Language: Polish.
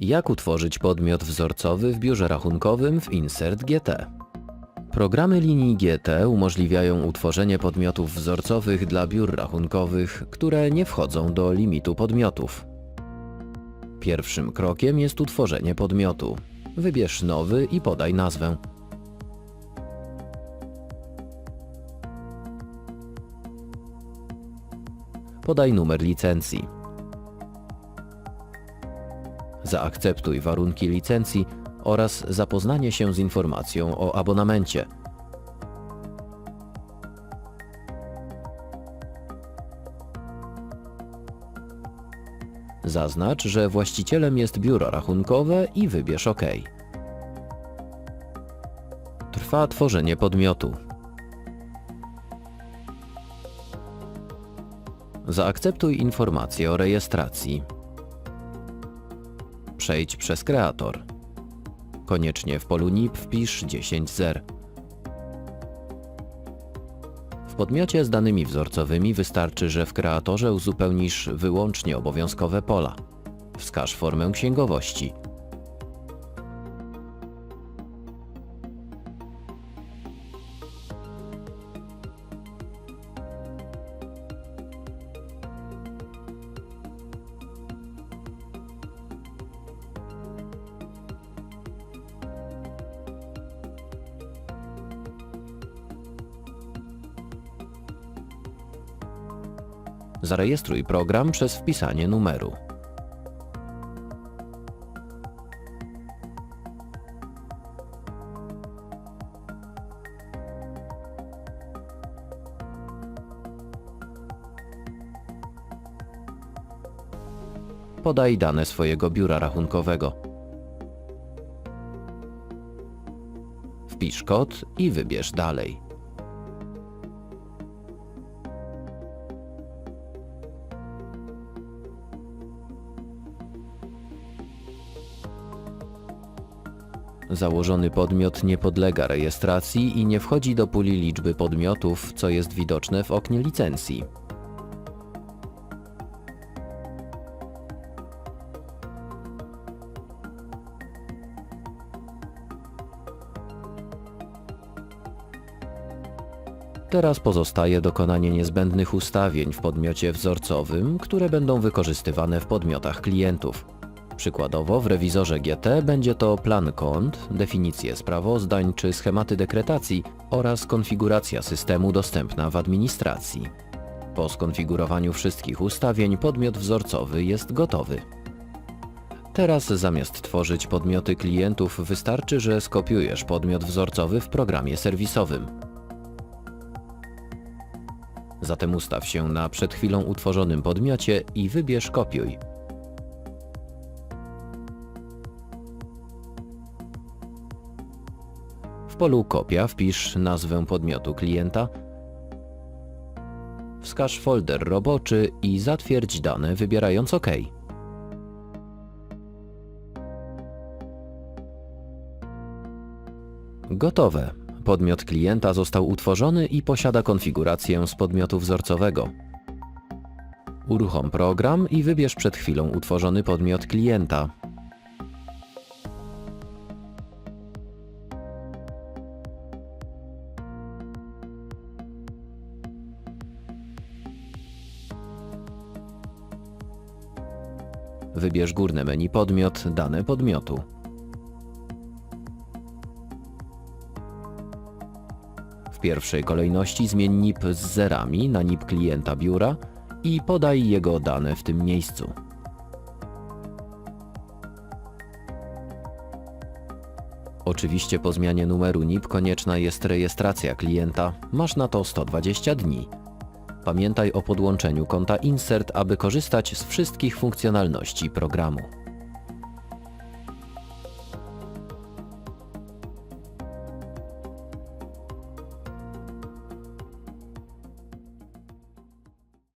Jak utworzyć podmiot wzorcowy w biurze rachunkowym w Insert GT? Programy linii GT umożliwiają utworzenie podmiotów wzorcowych dla biur rachunkowych, które nie wchodzą do limitu podmiotów. Pierwszym krokiem jest utworzenie podmiotu. Wybierz nowy i podaj nazwę. Podaj numer licencji. Zaakceptuj warunki licencji oraz zapoznanie się z informacją o abonamencie. Zaznacz, że właścicielem jest biuro rachunkowe i wybierz OK. Trwa tworzenie podmiotu. Zaakceptuj informację o rejestracji. Przejdź przez kreator. Koniecznie w polu NIP wpisz 10 zer. W podmiocie z danymi wzorcowymi wystarczy, że w kreatorze uzupełnisz wyłącznie obowiązkowe pola. Wskaż formę księgowości. Zarejestruj program przez wpisanie numeru. Podaj dane swojego biura rachunkowego. Wpisz kod i wybierz dalej. Założony podmiot nie podlega rejestracji i nie wchodzi do puli liczby podmiotów, co jest widoczne w oknie licencji. Teraz pozostaje dokonanie niezbędnych ustawień w podmiocie wzorcowym, które będą wykorzystywane w podmiotach klientów. Przykładowo w rewizorze GT będzie to plan kont, definicje sprawozdań czy schematy dekretacji oraz konfiguracja systemu dostępna w administracji. Po skonfigurowaniu wszystkich ustawień podmiot wzorcowy jest gotowy. Teraz zamiast tworzyć podmioty klientów wystarczy, że skopiujesz podmiot wzorcowy w programie serwisowym. Zatem ustaw się na przed chwilą utworzonym podmiocie i wybierz kopiuj. Polu kopia wpisz nazwę podmiotu klienta, wskaż folder roboczy i zatwierdź dane wybierając OK. Gotowe. Podmiot klienta został utworzony i posiada konfigurację z podmiotu wzorcowego. Uruchom program i wybierz przed chwilą utworzony podmiot klienta. Wybierz górne menu podmiot, dane podmiotu. W pierwszej kolejności zmień NIP z zerami na NIP klienta biura i podaj jego dane w tym miejscu. Oczywiście po zmianie numeru NIP konieczna jest rejestracja klienta, masz na to 120 dni. Pamiętaj o podłączeniu konta Insert, aby korzystać z wszystkich funkcjonalności programu.